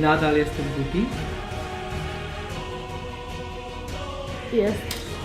Nadal jestem głupi? Jest.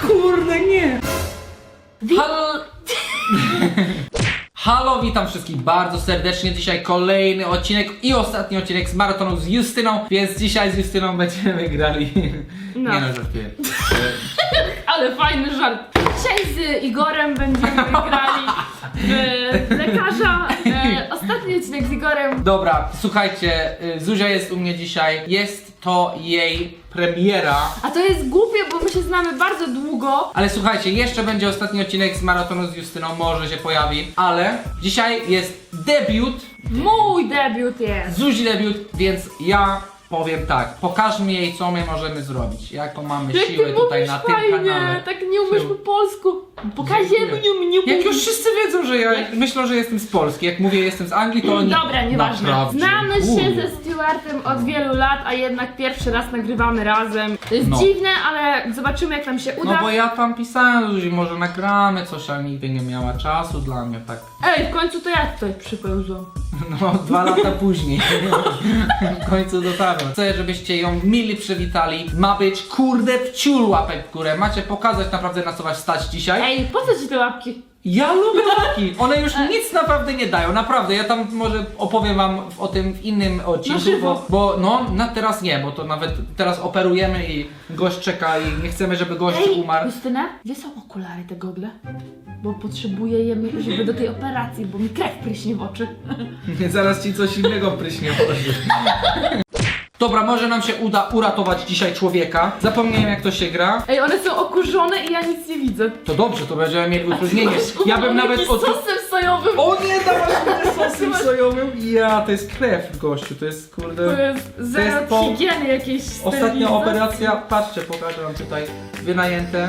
Kurde, nie! Halo! Halo, witam wszystkich bardzo serdecznie. Dzisiaj kolejny odcinek i ostatni odcinek z maratonu z Justyną, więc dzisiaj z Justyną będziemy grali. No. Nie no, żartuję. Ale fajny żart. Dzisiaj z Igorem będziemy grali w lekarza. E, ostatni odcinek z Igorem. Dobra, słuchajcie, y, Zuzia jest u mnie dzisiaj. Jest to jej premiera. A to jest głupie, bo my się znamy bardzo długo. Ale słuchajcie, jeszcze będzie ostatni odcinek z maratonu z Justyną, może się pojawi, ale dzisiaj jest debiut, Mój debiut jest. Zuzi debiut, więc ja powiem tak, pokażmy jej co my możemy zrobić, jaką mamy Jak siłę ty tutaj mówisz na tym fajnie, kanale. tak nie umiesz po polsku. Pokażemy Dziękuję. mnie, mnie Jak już mówisz. wszyscy wiedzą, że ja myślą, że jestem z Polski, jak mówię jestem z Anglii, to oni Dobra, nieważne. Naprawdę, Znamy się ze Stewartem od wielu lat, a jednak pierwszy raz nagrywamy razem. To jest No. dziwne, ale zobaczymy jak nam się uda. No bo ja tam pisałem Zuzi, może nagramy coś, ale nigdy nie miała czasu dla mnie, tak. Ej, w końcu to ja tutaj przypełzłam. No, dwa lata później. w końcu dotarłem. Chcę, żebyście ją mili przywitali. Ma być kurde wciul łapek w górę. Macie pokazać naprawdę na co was stać dzisiaj. Ej, po co ci te łapki? Ja lubię łapki. One już nic naprawdę nie dają. Naprawdę. Ja tam może opowiem wam o tym w innym odcinku, bo, bo no, na teraz nie, bo to nawet teraz operujemy i gość czeka i nie chcemy, żeby gość Ej, umarł. Justyna, gdzie są okulary te gogle? Bo potrzebuję je, żeby do tej operacji, bo mi krew pryśnie w oczy. Zaraz ci coś innego pryśnie w oczy. Dobra, może nam się uda uratować dzisiaj człowieka. Zapomniałem jak to się gra. Ej, one są okurzone i ja nic nie widzę. To dobrze, to będziemy mieli utrudnienie. Ja bym nawet od... sosem sojowym. O nie, dawasz mi sosem sojowym. Ja, to jest krew, gościu, to jest To kurde... jest zero jest po- higieny jakiejś Ostatnia operacja, patrzcie, pokażę wam tutaj, wynajęte,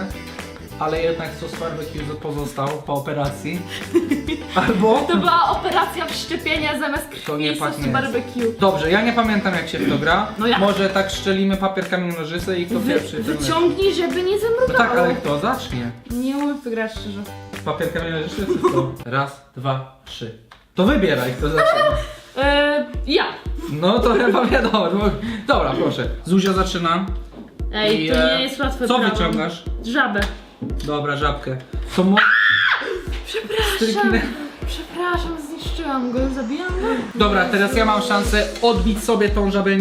ale jednak sos barbecue pozostał po operacji. Albo... To była operacja wszczepienia zamiast krwi To nie i sosu pachnie. barbecue. Dobrze, ja nie pamiętam jak się w to gra. No? Może tak szczelimy papierkami nożyce i kto Wy, pierwszy ten lepszy. wyciągnij, żeby nie No zamrugało. tak, ale kto zacznie? Nie umiem wygrać szczerze. Papierkami nożyce czy co? Raz, dwa, trzy. To wybieraj, kto zaczyna. Eee, ja. No to chyba wiadomo. Dobra, proszę. Zuzia zaczyna. Ej, I, to e, nie jest łatwe Co prawo. wyciągasz? Żabę. Dobra, żabkę. To mo... Przepraszam. Stryknę. Przepraszam, zniszczyłam go, zabijam go. Dobra, teraz ja mam szansę odbić sobie tą żabę,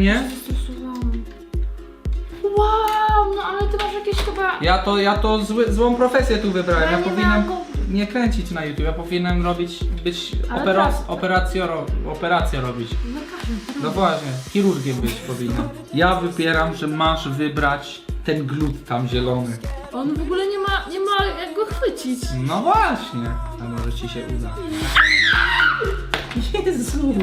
Stosowałam. Wow, no ale ty masz jakieś chyba... Ja to, ja to zły, złą profesję tu wybrałem. Ja Ja nie powinienem miałam go- nie kręcić na YouTube. Ja powinienem robić, być Ale opera, operację, ro, operację robić. Lekarzem. No właśnie, chirurgiem być powinien. Ja wybieram, że masz wybrać ten glut tam zielony. On w ogóle nie ma, nie ma jak go chwycić. No właśnie. A może ci się uda. Jezu!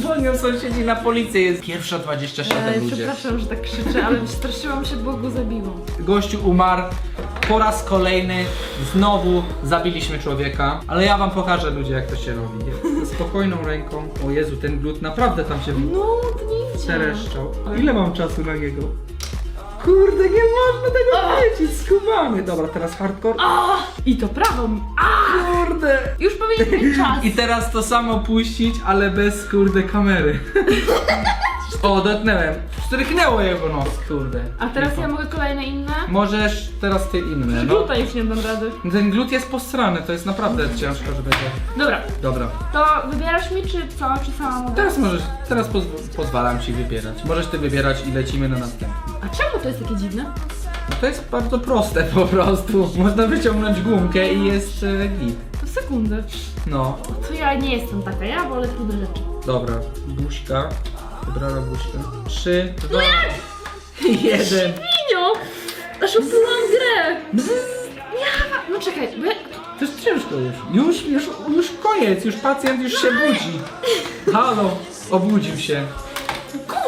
Dzwonią sąsiedzi na policję, jest pierwsza 27 Ej, ludzie. przepraszam, że tak krzyczę, ale straszyłam się, bo go zabiłam. Gościu umarł. Po raz kolejny znowu zabiliśmy człowieka. Ale ja wam pokażę ludzie jak to się robi. Ze spokojną ręką. O Jezu, ten glut naprawdę tam się No, to nie idzie. Tereszczał. Ile mam czasu na niego? Kurde, nie można tego wiedzieć, skubany. Dobra, teraz hardcore. A, I to prawo mi. A, Kurde. już powinien być czas. I teraz to samo puścić, ale bez kurde kamery. o, dotknęłem. Stryknęło jego nos, kurde. A teraz ja mogę kolejne inne? Możesz teraz ty inne, no. Gluta już nie dam rady. Ten glut jest postrany, to jest naprawdę ciężko, żeby to... Dobra, Dobra. to wybierasz mi czy co? Czy sama mogę? Teraz możesz, teraz pozw- pozwalam ci wybierać. Możesz ty wybierać i lecimy na następny. A czemu to jest takie dziwne? No to jest bardzo proste po prostu. Można wyciągnąć gumkę i jest e, git. To sekundę. No, To ja nie jestem taka, ja wolę trudne rzeczy. dobra. Buźka. Wybrałem buźkę. Trzy, dwa, jeden. Minio! Aż uplułam grę! Ja, no czekaj, bo ja... To jest ciężko już. Już, już, już koniec, już pacjent już się budzi. Halo, obudził się.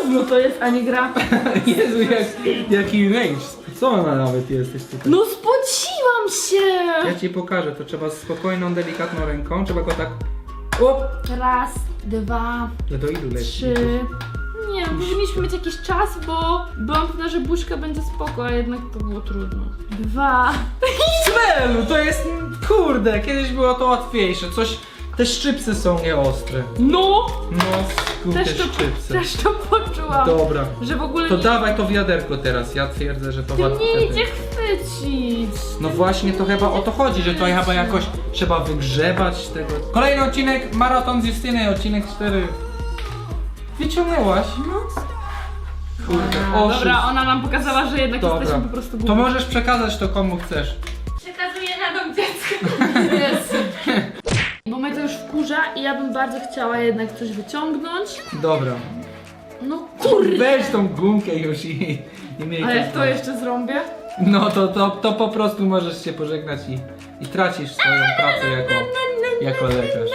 Gówno to jest, a nie gra. Jezu, jak, jaki rage. Co ona nawet jesteś tutaj? No spociłam się! Ja ci pokażę, to trzeba z spokojną, delikatną ręką, trzeba go tak... Op! Raz, dwa, Ale do ilu leci? trzy... Nie, powinniśmy mieć jakiś czas, bo byłam pewna, że buźka będzie spoko, a jednak to było trudno. Dwa... Smelu, to jest... Kurde, kiedyś było to łatwiejsze. Coś Te szczypsy są nieostre. No! No, skute Też to, szczypsy. też to poczułam. Dobra. Że w ogóle To nie, dawaj to wiaderko teraz. Ja twierdzę, że to tym łatwo. nie idzie chwycić. No właśnie, to chyba o to chodzi, że to chyba jakoś trzeba wygrzebać tego. Kolejny odcinek, maraton z Justyny, odcinek 4. Wyciągnęłaś? No. Kurde, oszust. Dobra, ona nam pokazała, że jednak Dobra. jesteśmy po prostu To możesz przekazać to komu chcesz. Przekazuję na dom dziecka. Jest. Mnie to już wkurza i ja bym bardzo chciała jednak coś wyciągnąć. Dobra. No kurde. Weź tą gumkę już i, i miej A jak to jeszcze zrobię? No to, to, to po prostu możesz się pożegnać i, i tracisz swoją pracę jako, jako lekarz.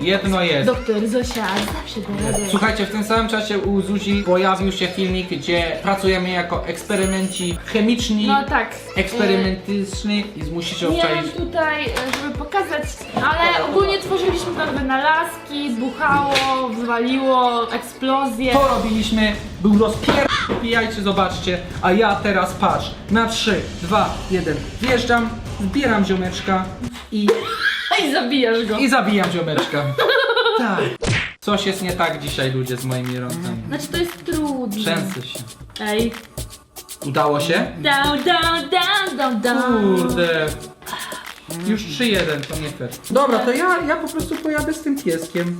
Jedno jest. Doktor Zosia zawsze da radę. Słuchajcie, w tym samym czasie u Zuzi pojawił się filmik, gdzie pracujemy jako eksperymenci chemiczni, No tak. eksperymentyczni i musicie E, Miałam obczaić. tutaj, e, żeby pokazać, ale ogólnie tworzyliśmy tam wynalazki, buchało, wywaliło, eksplozje. To robiliśmy, był rozpier... Pijajcie, zobaczcie, a ja teraz patrz, na 3, 2, 1, wjeżdżam, zbieram ziomeczka i, I zabijasz go. i zabijam ziomeczka. Tak. Coś jest nie tak dzisiaj ludzie z moimi rąkami. Znaczy to jest trudne. Trzęsę się. Ej. Udało się? Down, down, down, down, down. Kurde. Już 3-1, to nie fair. Dobra, to ja, ja po prostu pojadę z tym pieskiem.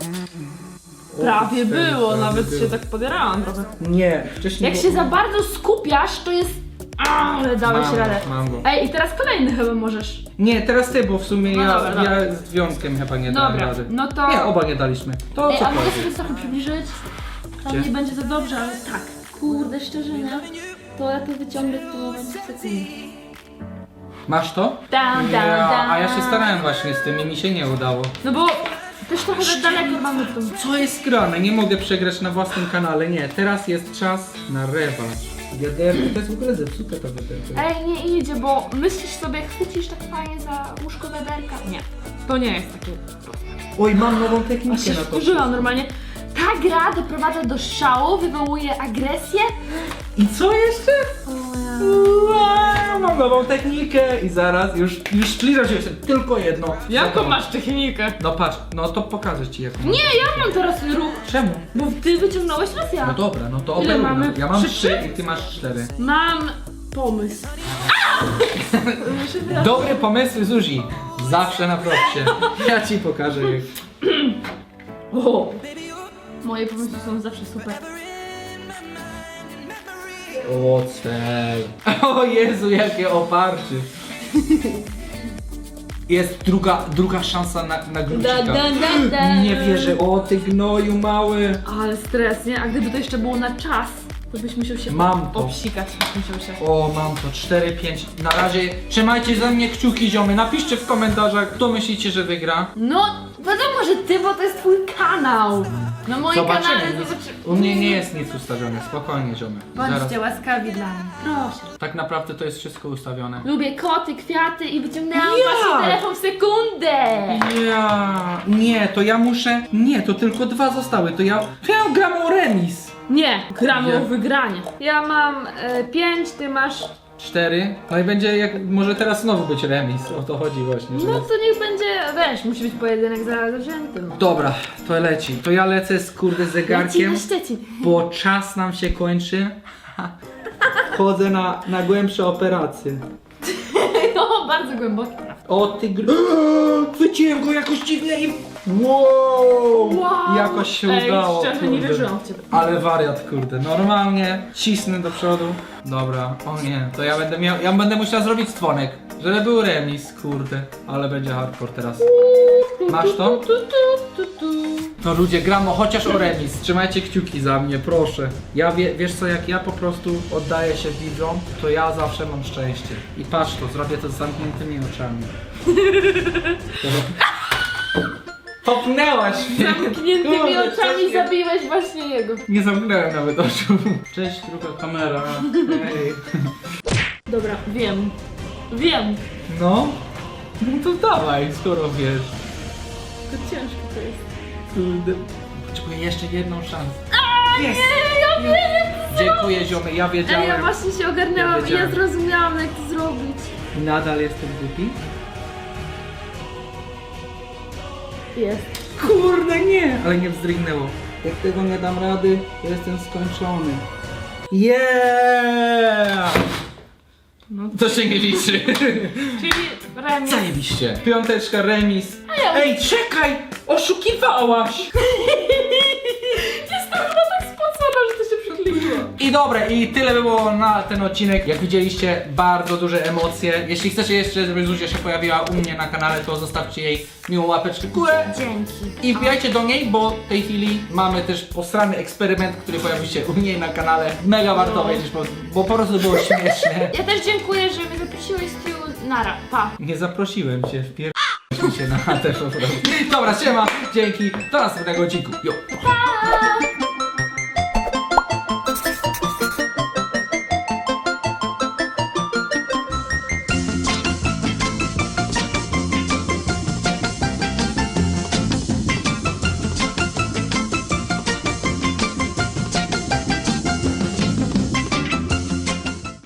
Prawie było, prawie nawet było. się tak podierałam trochę. Nie, wcześniej Jak było- się za bardzo skupiasz, to jest... Ale dałeś Mam go, radę. mam go. Ej, i teraz kolejny chyba możesz. Nie, teraz ty, bo w sumie No ja, dobra, dobra. ja z wiązkiem chyba nie dałem Dobra, rady. no to- Nie, oba nie daliśmy. To Ej, co a mogę chodzi? sobie trochę przybliżyć? Tam Gdzie? nie będzie za dobrze, ale tak. Kurde, szczerze, nie? To ja to wyciągnę w tym momencie sekundę. Masz to? Down, Ja, down. a ja się starałem właśnie z tym i mi się nie udało. No bo też trochę za daleko mamy tą... Co jest grane? Nie mogę przegrać na własnym kanale. Nie, teraz jest czas na rewanż. Wiaderko, to jest w ogóle zepsute to wiaderko. Ej, nie idzie, bo myślisz sobie, chwycisz tak fajnie za łóżko wiaderka. Nie, to nie jest takie... Oj, mam nową Aż technikę się na to. wkurzyłam normalnie. Ta gra doprowadza do szału, wywołuje agresję. I co jeszcze? Wow, mam nową technikę i zaraz już, już zbliżam się jeszcze tylko jedno. Jaką masz technikę? No patrz, no to pokażę ci jaką. Nie, ja mam teraz ruch, Czemu? bo ty wyciągnąłeś raz ja. No dobra, no to Ile mamy? Ja mam Trzy, trzy trzy? i ty masz cztery. Mam pomysł. Teraz- Dobre pomysły Zuzi. Zawsze na propsie. Ja ci pokażę jak. O. Moje pomysły są zawsze super. O cej. O Jezu, jakie oparcie. Jest druga, druga szansa na, na. Da, da, da, da. Nie wierzę, o ty gnoju mały. Ale stres, nie? A gdyby to jeszcze było na czas, to byś musiał się Mam to. obsikać. Musiał się. O, mam to 4-5. Na razie trzymajcie za mnie kciuki ziomy. Napiszcie w komentarzach, kto myślicie, że wygra. No, wiadomo, że ty, bo to jest twój kanał. Na moim Zobaczymy. kanale Nic, zobaczymy. u mnie nie jest nic ustawione, spokojnie ziomy. Zaraz. Bądźcie łaskawi dla mnie. Proszę. Tak naprawdę to jest wszystko ustawione. Lubię koty, kwiaty i wyciągnęłam Ja! wasz telefon w sekundę. Ja, nie, to ja muszę. Nie, to tylko dwa zostały. To ja. To ja gram o remis. Nie, gramy o wygranie. Ja mam e, pięć, ty masz... Cztery. No i będzie jak. Może teraz znowu być remis. O to chodzi właśnie. Że No to niech będzie, weź, musi być pojedynek za zawziętym. Dobra, to leci. To ja lecę z kurde Leci zegarkiem, na Szczecin. bo czas nam się kończy. Chodzę na, na głębsze operacje. No, bardzo głęboki. O ty gr... Chwyciłem go jakoś dziwnie i... Wow! Wow. Jakoś się Ej, udało. szczerze, nie kurde. wierzyłam w ciebie. Ale wariat, kurde. Normalnie cisnę do przodu. Dobra, o nie, to ja będę miał... Ja będę musiał zrobić dzwonek, żeby był remis, kurde. Ale będzie hardcore teraz. Masz to? Tu, tu, tu, tu. No ludzie, gramo chociaż o remis. Trzymajcie kciuki za mnie, proszę. Ja wie, wiesz co, jak ja po prostu oddaję się widzom, to ja zawsze mam szczęście. I patrz to, zrobię to z zamkniętymi oczami. Popnęłaś mnie! Zamkniętymi Kurde, oczami nie- zabiłeś właśnie jego. Nie zamknąłem nawet oczu. Cześć, druga kamera. Ej. Dobra, wiem. Wiem. No? No to dawaj, skoro wiesz. To ciężko to jest. Kurde. Potrzebuję jeszcze jedną szansę. Jest! Nie, ja wiem! Dziękuję ziomy, ja Ej, ja wiedziałem. właśnie się ogarnęłam Ja i ja wiedziałem. zrozumiałam jak to zrobić. Nadal jestem głupi? Jest. Kurde, nie! Ale nie wzdrygnęło. Jak tego nie dam rady, to jestem skończony. Yeah! No to się nie liczy. Czyli remis. Zajebiście. Piąteczka, remis. Ej, czekaj! Oszukiwałaś! Dobre, i tyle by było na ten odcinek. Jak widzieliście, bardzo duże emocje. Jeśli chcecie jeszcze, żeby Zuzia się pojawiła u mnie na kanale, to zostawcie jej miłą łapeczkę w górę. Dzięki. I wbijajcie do niej, bo w tej chwili mamy też posrany eksperyment, który pojawi się u niej na kanale. Mega warto No. obejrzeć, bo, bo po prostu było śmieszne. Ja też dziękuję, że mnie zaprosiłeś z tyłu. Nara, pa. Nie zaprosiłem cię, wpier... mi się na chatę po prostu. Dobra, siema, dzięki, do następnego odcinku. Jo. Pa!